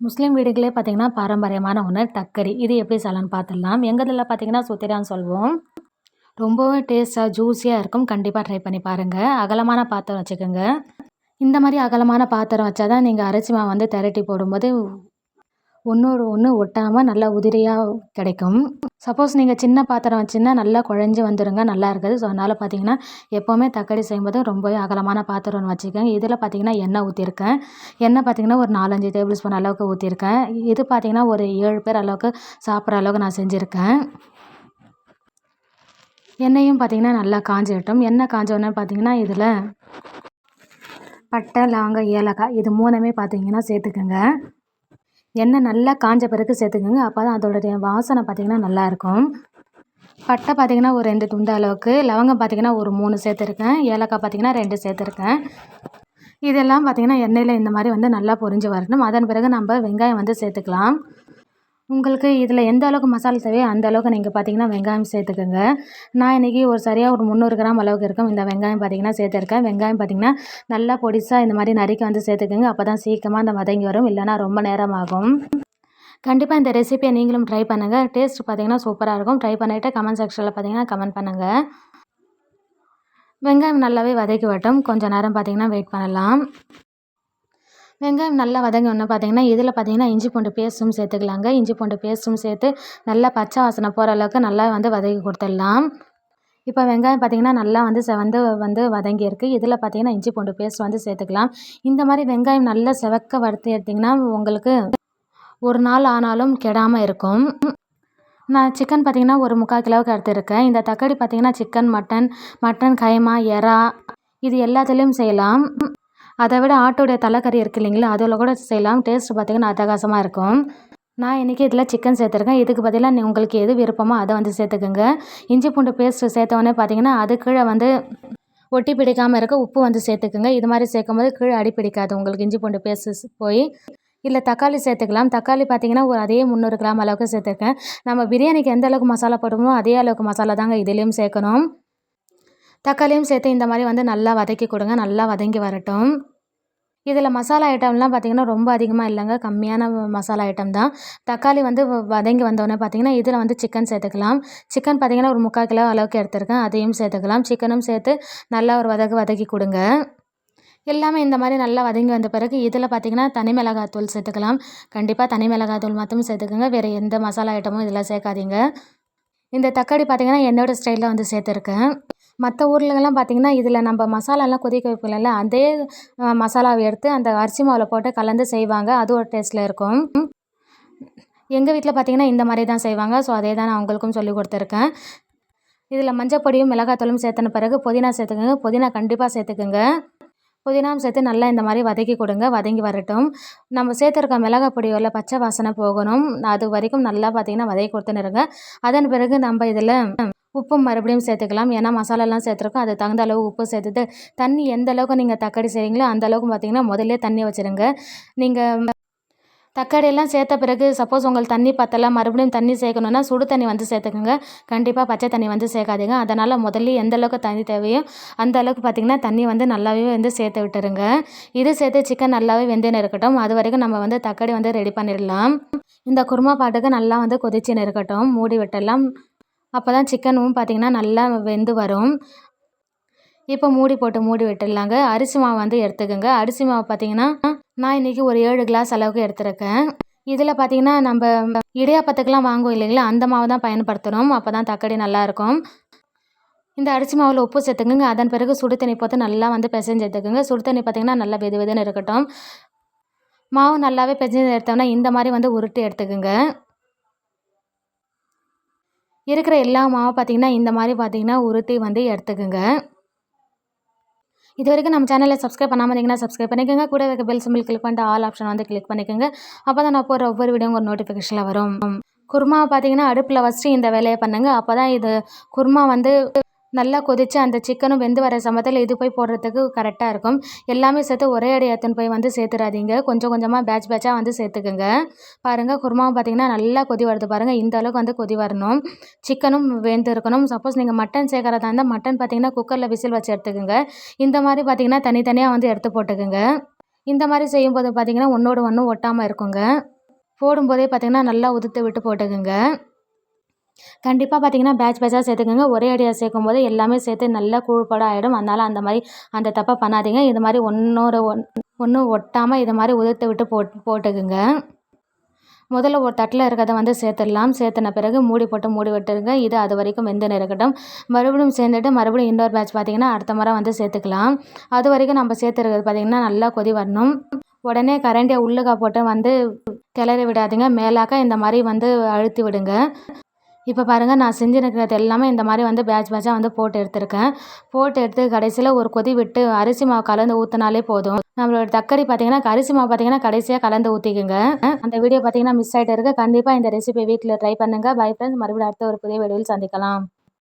முஸ்லீம் வீடுகளே பார்த்திங்கன்னா பாரம்பரியமான ஒன்று தக்கரி இது எப்படி செய்யலான்னு பார்த்துடலாம் எங்கள் இதில் பார்த்திங்கன்னா சுத்திரான்னு சொல்வோம் ரொம்பவே டேஸ்ட்டாக ஜூஸியாக இருக்கும். கண்டிப்பாக ட்ரை பண்ணி பாருங்கள் அகலமான பாத்திரம் வச்சுக்கோங்க. இந்த மாதிரி அகலமான பாத்திரம் வச்சா தான் நீங்கள் அரிசி மாவு வந்து திரட்டி போடும்போது ஒன்றோடு ஒன்று ஒட்டாமல் நல்லா உதிரியாக கிடைக்கும். சப்போஸ் நீங்கள் சின்ன பாத்திரம் வச்சுன்னா நல்லா குழஞ்சி வந்துடுங்க நல்லா இருக்குது. ஸோ அதனால் பார்த்தீங்கன்னா எப்போவுமே தக்காளி செய்யும்போது ரொம்பவே அகலமான பாத்திரம் ஒன்று வச்சுக்கோங்க. இதில் பார்த்தீங்கன்னா எண்ணெய் ஊற்றிருக்கேன் எண்ணெய் பார்த்தீங்கன்னா ஒரு நாலஞ்சு டேபிள் ஸ்பூன் அளவுக்கு ஊற்றிருக்கேன் இது பார்த்தீங்கன்னா ஒரு ஏழு பேர் அளவுக்கு சாப்பிட்ற அளவுக்கு நான் செஞ்சுருக்கேன். எண்ணெயும் பார்த்தீங்கன்னா நல்லா காஞ்சிடட்டும். எண்ணெய் காஞ்ச பார்த்தீங்கன்னா இதில் பட்டை லவங்கம் ஏலக்காய் இது மூணுமே பார்த்தீங்கன்னா சேர்த்துக்கோங்க. எண்ணெய் நல்லா காஞ்ச பிறகு சேர்த்துக்கோங்க. அப்போ தான் அதோடைய வாசனை பார்த்திங்கன்னா நல்லாயிருக்கும். பட்டை பார்த்திங்கன்னா ஒரு ரெண்டு துண்டு அளவுக்கு லவங்கம் பார்த்திங்கன்னா ஒரு மூணு சேர்த்துருக்கேன். ஏலக்காய் பார்த்திங்கன்னா ரெண்டு சேர்த்துருக்கேன். இதெல்லாம் பார்த்திங்கன்னா எண்ணெயில் இந்த மாதிரி வந்து நல்லா பொரிஞ்சு வரணும். அதன் பிறகு நம்ம வெங்காயம் வந்து சேர்த்துக்கலாம். உங்களுக்கு இதில் எந்த அளவுக்கு மசாலா தேவையோ அந்த அளவுக்கு நீங்கள் பார்த்தீங்கன்னா வெங்காயம் சேர்த்துக்கோங்க. நான் இன்றைக்கி ஒரு சரியாக ஒரு முந்நூறு கிராம் அளவுக்கு இருக்கும். இந்த வெங்காயம் பார்த்திங்கன்னா சேர்த்துருக்கேன். வெங்காயம் பார்த்திங்கன்னா நல்லா பொடிசாக இந்த மாதிரி நறுக்கி வந்து சேர்த்துக்கோங்க. அப்போ தான் சீக்கிரமாக அந்த வதங்கி வரும். இல்லைனா ரொம்ப நேரம் ஆகும் கண்டிப்பாக இந்த ரெசிபியை நீங்களும் ட்ரை பண்ணுங்கள் டேஸ்ட் பார்த்திங்கன்னா சூப்பராக இருக்கும். ட்ரை பண்ணிவிட்டு கமெண்ட் செக்ஷனில் பார்த்தீங்கன்னா கமெண்ட் பண்ணுங்கள் வெங்காயம் நல்லாவே வதக்கி வட்டும் கொஞ்சம் நேரம் பார்த்திங்கன்னா வெயிட் பண்ணலாம். வெங்காயம் நல்லா வதங்கினோன்னே பார்த்தீங்கன்னா இதில் பார்த்தீங்கன்னா இஞ்சி பூண்டு பேஸ்ட்டும் சேர்த்துக்கலாங்க. இஞ்சி பூண்டு பேஸ்ட்டும் சேர்த்து நல்லா பச்சை வாசனை போகிற அளவுக்கு நல்லா வந்து வதக்கி கொடுத்துடலாம். இப்போ வெங்காயம் பார்த்திங்கன்னா நல்லா வந்து செவந்து வந்து வதங்கியிருக்கு. இதில் பார்த்திங்கன்னா இஞ்சி பூண்டு பேஸ்ட் வந்து சேர்த்துக்கலாம். இந்த மாதிரி வெங்காயம் நல்லா செவக்க வறுத்து எடுத்திங்கன்னா உங்களுக்கு ஒரு நாள் ஆனாலும் கெடாமல் இருக்கும். நான் சிக்கன் பார்த்திங்கன்னா ஒரு முக்கால் கிலோவுக்கு எடுத்துருக்கேன். இந்த தக்காளி பார்த்திங்கன்னா சிக்கன் மட்டன் மட்டன் கைமா எறா இது எல்லாத்துலேயும் செய்யலாம். அதை விட ஆட்டோடைய தலைக்கறி இருக்குது இல்லைங்களா? அதில் கூட செய்யலாம். டேஸ்ட் பார்த்திங்கன்னா அட்டகாசமாக இருக்கும். நான் இன்றைக்கி இதில் சிக்கன் சேர்த்துருக்கேன். இதுக்கு பதிலாக நீ உங்களுக்கு எது விருப்பமோ அதை வந்து சேர்த்துக்குங்க. இஞ்சி பூண்டு பேஸ்ட்டு சேர்த்தவொடனே பார்த்திங்கன்னா அது கீழே வந்து ஒட்டி பிடிக்காமல் இருக்க உப்பு வந்து சேர்த்துக்குங்க. இது மாதிரி சேர்க்கும் போது கீழே அடி பிடிக்காது. உங்களுக்கு இஞ்சி பூண்டு பேஸ்ட்டு போய். இல்லை தக்காளி சேர்த்துக்கலாம். தக்காளி பார்த்திங்கன்னா ஒரு அதே முந்நூறு கிராம் அளவுக்கு சேர்த்துருக்கேன். நம்ம பிரியாணிக்கு எந்த அளவுக்கு மசாலா போடுமோ அதே அளவுக்கு மசாலா தாங்க இதுலேயும் சேர்க்கணும். தக்காளியும் சேர்த்து இந்த மாதிரி வந்து நல்லா வதக்கி கொடுங்க. நல்லா வதங்கி வரட்டும். இதில் மசாலா ஐட்டம்லாம் பார்த்திங்கன்னா ரொம்ப அதிகமாக இல்லைங்க. கம்மியான மசாலா ஐட்டம் தான். தக்காளி வந்து வதங்கி வந்தோடனே பார்த்திங்கன்னா இதில் வந்து சிக்கன் சேர்த்துக்கலாம். சிக்கன் பார்த்திங்கன்னா ஒரு முக்கால் கிலோ அளவுக்கு எடுத்துருக்கேன். அதையும் சேர்த்துக்கலாம். சிக்கனும் சேர்த்து நல்லா ஒரு வதக்கு வதக்கி கொடுங்க. எல்லாமே இந்த மாதிரி நல்லா வதங்கி வந்த பிறகு இதில் பார்த்திங்கன்னா தனி மிளகாத்தூள் சேர்த்துக்கலாம். கண்டிப்பாக தனி மிளகாத்தூள் மட்டும் சேர்த்துக்கோங்க. வேறு எந்த மசாலா ஐட்டமும் இதில் சேர்க்காதீங்க. இந்த தக்காளி பார்த்திங்கன்னா என்னோடய ஸ்டைலில் வந்து சேர்த்துருக்கேன். மற்ற ஊர்லலாம் பார்த்திங்கன்னா இதில் நம்ம மசாலாலாம் கொதிக்க வைப்போம்ல அதே மசாலாவை எடுத்து அந்த அரிசி மாவில் போட்டு கலந்து செய்வாங்க. அது ஒரு டேஸ்ட்டில் இருக்கும். எங்கள் வீட்டில் பார்த்திங்கன்னா இந்த மாதிரி தான் செய்வாங்க. ஸோ அதே தான் நான் உங்களுக்கும் சொல்லி கொடுத்துருக்கேன். இதில் மஞ்சள் பொடியும் மிளகாத்தூளும் சேர்த்துன பிறகு புதினா சேர்த்துக்கோங்க. புதினா கண்டிப்பாக சேர்த்துக்குங்க. புதினாவும் சேர்த்து நல்லா இந்த மாதிரி வதக்கி கொடுங்க. வதங்கி வரட்டும். நம்ம சேர்த்துருக்க மிளகாய் பொடியோட பச்சை வாசனை போகணும். அது வரைக்கும் நல்லா பார்த்திங்கன்னா வதக்கி கொடுத்துன்னு அதன் பிறகு நம்ம இதில் உப்பும் மறுபடியும் சேர்த்துக்கலாம். ஏன்னா மசாலாலாம் சேர்த்துருக்கோம். அது தகுந்த அளவு உப்பு சேர்த்துட்டு தண்ணி எந்த அளவுக்கு நீங்கள் தக்காளி செய்கிறீங்களோ அந்த அளவுக்கு பார்த்தீங்கன்னா முதல்ல தண்ணி வச்சுருங்க. நீங்கள் தக்காளியெல்லாம் சேர்த்த பிறகு சப்போஸ் உங்களுக்கு தண்ணி பத்தலாம் மறுபடியும் தண்ணி சேர்க்கணுன்னா சுடு தண்ணி வந்து சேர்த்துக்கோங்க. கண்டிப்பாக பச்சை தண்ணி வந்து சேர்க்காதீங்க. அதனால் முதல்ல எந்த அளவுக்கு தண்ணி தேவையோ அந்த அளவுக்கு பார்த்திங்கன்னா தண்ணி வந்து நல்லாவே வந்து சேர்த்து விட்டுருங்க. இது சேர்த்து சிக்கன் நல்லாவே வெந்துன்னு இருக்கட்டும். அது வரைக்கும் நம்ம வந்து தக்காளி வந்து ரெடி பண்ணிடலாம். இந்த குருமா பாட்டுக்கு நல்லா வந்து கொதிச்சுன்னு இருக்கட்டும். மூடி விட்டுடலாம். அப்போ தான் சிக்கனும் பார்த்திங்கன்னா நல்லா வெந்து வரும். இப்போ மூடி போட்டு மூடி விட்டுடலாங்க. அரிசி மாவு வந்து எடுத்துக்கோங்க. அரிசி மாவு பார்த்திங்கன்னா நான் இன்றைக்கி ஒரு ஏழு கிளாஸ் அளவுக்கு எடுத்துருக்கேன். இதில் பார்த்திங்கன்னா நம்ம இடியாப்பத்துக்கெலாம் வாங்குவோம் இல்லைங்களா? அந்த மாவு தான் பயன்படுத்தணும் அப்போ தான் தக்காளி நல்லாயிருக்கும் இந்த அரிசி மாவில் உப்பு சேர்த்துக்குங்க. அதன் பிறகு சுடு தண்ணி போட்டு நல்லா வந்து பிசைஞ்சு எடுத்துக்கோங்க. சுடு தண்ணி பார்த்திங்கன்னா நல்லா வெது வெதுன்னு இருக்கட்டும். மாவு நல்லாவே பிசைஞ்சு எடுத்தோம்னா இந்த மாதிரி வந்து உருட்டி எடுத்துக்கோங்க. இருக்கிற எல்லா மாவும் பார்த்திங்கன்னா இந்த மாதிரி பார்த்திங்கன்னா உருட்டி வந்து எடுத்துக்கோங்க. இது வரைக்கும் நம்ம சேனலில் சப்ஸ்கிரைப் பண்ணாமல் இருந்தீங்கன்னா சப்ஸ்கிரைப் பண்ணிக்கோங்க. கூட இருக்க பெல் சிம்பிள் கிளிக் பண்ணிட்டு ஆல் ஆப்ஷன் வந்து கிளிக் பண்ணிக்கோங்க. அப்போ தான் நான் போகிற ஒவ்வொரு வீடியோ ஒரு நோட்டிஃபிகேஷனில் வரும். குருமா பார்த்தீங்கன்னா அடுப்பில் வச்சுட்டு இந்த வேலையை பண்ணுங்கள் அப்போ தான் இது குருமா வந்து நல்லா கொதித்து அந்த சிக்கனும் வெந்து வர சமயத்தில் இது போய் போடுறதுக்கு கரெக்டாக இருக்கும். எல்லாமே சேர்த்து ஒரே அடி எடுத்துன்னு போய் வந்து சேர்த்துறாதீங்க. கொஞ்சம் கொஞ்சமாக பேட்ச் பேட்சாக வந்து சேர்த்துக்குங்க. பாருங்கள் குருமாவும் பார்த்திங்கன்னா நல்லா கொதி வருது பாருங்கள் இந்த அளவுக்கு வந்து கொதி வரணும். சிக்கனும் வெந்து இருக்கணும். சப்போஸ் நீங்கள் மட்டன் சேர்க்குறதா இருந்தால் மட்டன் பார்த்திங்கன்னா குக்கரில் விசில் வச்சு எடுத்துக்கோங்க. இந்த மாதிரி பார்த்திங்கன்னா தனித்தனியாக வந்து எடுத்து போட்டுக்கோங்க. இந்த மாதிரி செய்யும்போது பார்த்திங்கன்னா ஒன்றோடு ஒன்றும் ஒட்டாமல் இருக்குங்க. போடும்போதே பார்த்திங்கன்னா நல்லா உதுத்து விட்டு போட்டுக்குங்க. கண்டிப்பாக பார்த்தீங்கன்னா பேட்ச் பேட்சாக சேர்த்துக்கோங்க. ஒரே அடியாக சேர்க்கும் போது எல்லாமே சேர்த்து நல்லா கூழ்பட ஆகிடும் அதனால் அந்த மாதிரி அந்த தப்பை பண்ணாதீங்க. இது மாதிரி ஒன்றோட ஒன் ஒன்றும் ஒட்டாமல் இது மாதிரி உதிர்த்து விட்டு போட் போட்டுக்குங்க. முதல்ல ஒரு தட்டில் இருக்கிறத வந்து சேர்த்துடலாம். சேர்த்துன பிறகு மூடி போட்டு மூடி விட்டுருங்க. இது அது வரைக்கும் வெந்து இருக்கட்டும் மறுபடியும் சேர்ந்துட்டு மறுபடியும் இன்னொரு பேட்ச் பார்த்திங்கன்னா அடுத்த முறை வந்து சேர்த்துக்கலாம். அது வரைக்கும் நம்ம சேர்த்துருக்கிறது பார்த்திங்கன்னா நல்லா கொதி வரணும். உடனே கரண்டியை உள்ளுக்கா போட்டு வந்து கிளறி விடாதீங்க. மேலாக்க இந்த மாதிரி வந்து அழுத்தி விடுங்க. இப்போ பாருங்கள் நான் செஞ்சுருக்கிறது எல்லாமே இந்த மாதிரி வந்து பேட்ச் பேட்சாக வந்து போட்டு எடுத்திருக்கேன். போட்டு எடுத்து கடைசியில் ஒரு கொதி விட்டு அரிசி மாவு கலந்து ஊற்றினாலே போதும். நம்மளோட தக்காளி பார்த்தீங்கன்னா அரிசி மாவு பார்த்தீங்கன்னா கடைசியாக கலந்து ஊற்றிக்குங்க அந்த வீடியோ பார்த்தீங்கன்னா மிஸ் ஆகிட்டு இருக்குது கண்டிப்பாக இந்த ரெசிபி வீட்டில் ட்ரை பண்ணுங்கள் பை ஃப்ரெண்ட்ஸ் மறுபடியும் அடுத்த ஒரு புதிய வீடியோவில் சந்திக்கலாம்.